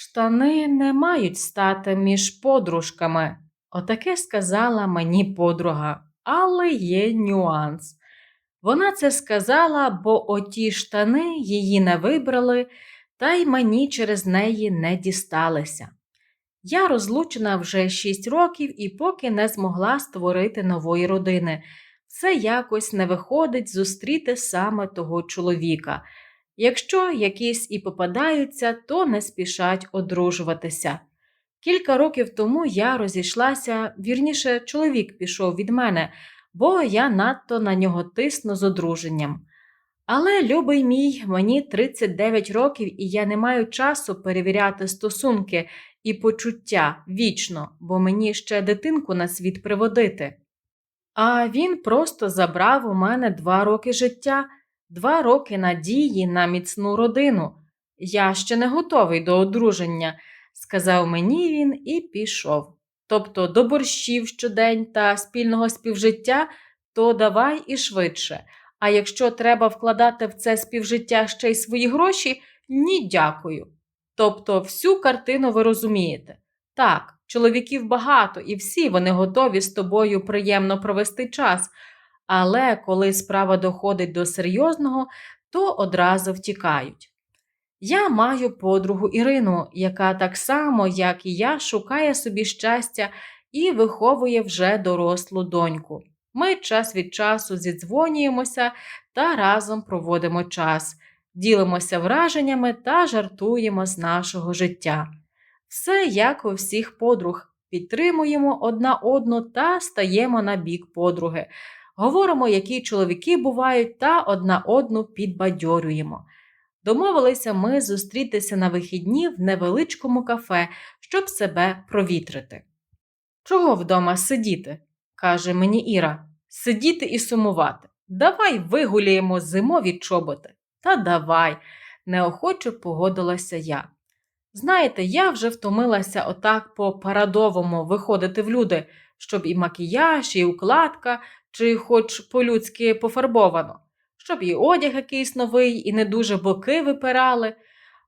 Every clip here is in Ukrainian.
Штани не мають стати між подружками. Отаке сказала мені подруга, але є нюанс. Вона це сказала, бо оті штани її не вибрали, та й мені через неї не дісталися. Я розлучена вже 6 років і поки не змогла створити нової родини. Все якось не виходить зустріти саме того чоловіка. Якщо якісь і попадаються, то не спішать одружуватися. Кілька років тому я розійшлася, вірніше, чоловік пішов від мене, бо я надто на нього тисну з одруженням. Але, любий мій, мені 39 років, і я не маю часу перевіряти стосунки і почуття вічно, бо мені ще дитинку на світ приводити. А він просто забрав у мене два роки життя, два роки надії на міцну родину. Я ще не готовий до одруження, сказав мені він і пішов. Тобто до борщів щодень та спільного співжиття, то давай і швидше. А якщо треба вкладати в це співжиття ще й свої гроші, ні дякую. Тобто, всю картину ви розумієте. Так, чоловіків багато, і всі вони готові з тобою приємно провести час. Але коли справа доходить до серйозного, то одразу втікають. Я маю подругу Ірину, яка так само, як і я, шукає собі щастя і виховує вже дорослу доньку. Ми час від часу зідзвонюємося та разом проводимо час, ділимося враженнями та жартуємо з нашого життя. Все як у всіх подруг, підтримуємо одна одну та стаємо на бік подруги, говоримо, які чоловіки бувають, та одна одну підбадьорюємо. Домовилися ми зустрітися на вихідні в невеличкому кафе, щоб себе провітрити. Чого вдома сидіти? каже мені Іра, сидіти і сумувати. Давай вигуляємо зимові чоботи. Та давай, неохоче погодилася я. Знаєте, я вже втомилася отак по парадовому виходити в люди, щоб і макіяж, і укладка, чи хоч по-людськи пофарбовано, щоб і одяг якийсь новий, і не дуже боки випирали,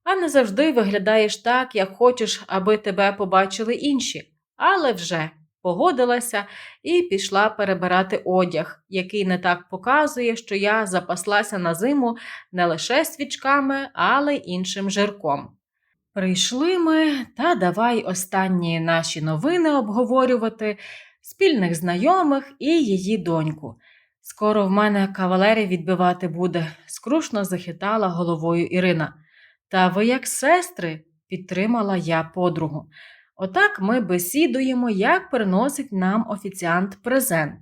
а не завжди виглядаєш так, як хочеш, аби тебе побачили інші. Але вже погодилася і пішла перебирати одяг, який не так показує, що я запаслася на зиму не лише свічками, але й іншим жирком. Прийшли ми та давай останні наші новини обговорювати, спільних знайомих і її доньку. Скоро в мене кавалери відбивати буде, скрушно захитала головою Ірина. Та ви, як сестри, підтримала я подругу. Отак ми бесідуємо, як приносить нам офіціант презент.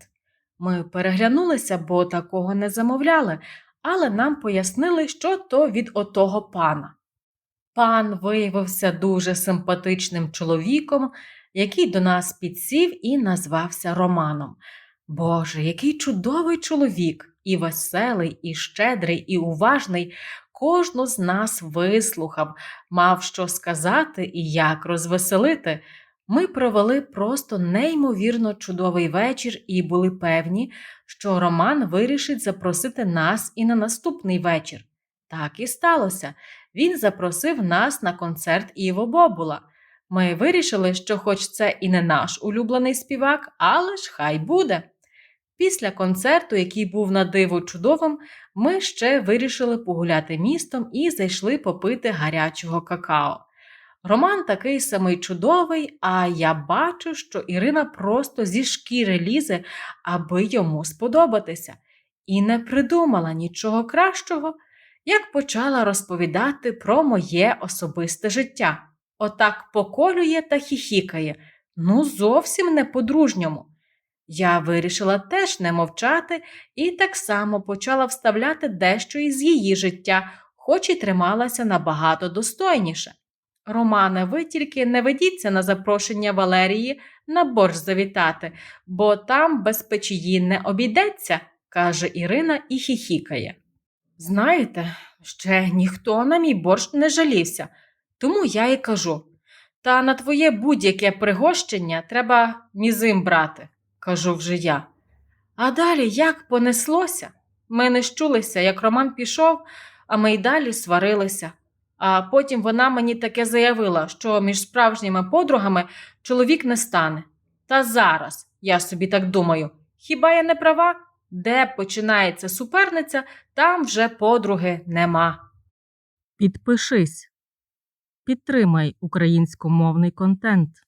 Ми переглянулися, бо такого не замовляли, але нам пояснили, що то від отого пана. Пан виявився дуже симпатичним чоловіком, який до нас підсів і назвався Романом. Боже, який чудовий чоловік, і веселий, і щедрий, і уважний, кожну з нас вислухав, мав що сказати і як розвеселити. Ми провели просто неймовірно чудовий вечір і були певні, що Роман вирішить запросити нас і на наступний вечір. Так і сталося. Він запросив нас на концерт Іво Бобула. Ми вирішили, що, хоч це і не наш улюблений співак, але ж хай буде. Після концерту, який був на диво чудовим, ми ще вирішили погуляти містом і зайшли попити гарячого какао. Роман такий самий чудовий, а я бачу, що Ірина просто зі шкіри лізе, аби йому сподобатися, і не придумала нічого кращого, як почала розповідати про моє особисте життя. Отак поколює та хіхікає, ну зовсім не по-дружньому. Я вирішила теж не мовчати і так само почала вставляти дещо із її життя, хоч і трималася набагато достойніше. Романе, ви тільки не ведіться на запрошення Валерії на борщ завітати, бо там без печії не обійдеться, каже Ірина і хіхікає. Знаєте, ще ніхто на мій борщ не жалівся, тому я й кажу. Та на твоє будь-яке пригощення треба мізим брати, кажу вже я. А далі як понеслося? Ми не щулися, як Роман пішов, а ми й далі сварилися. А потім вона мені таке заявила, що між справжніми подругами чоловік не стане. Та зараз, я собі так думаю, хіба я не права? Де починається суперниця, там вже подруги нема. Підпишись, підтримай українськомовний контент.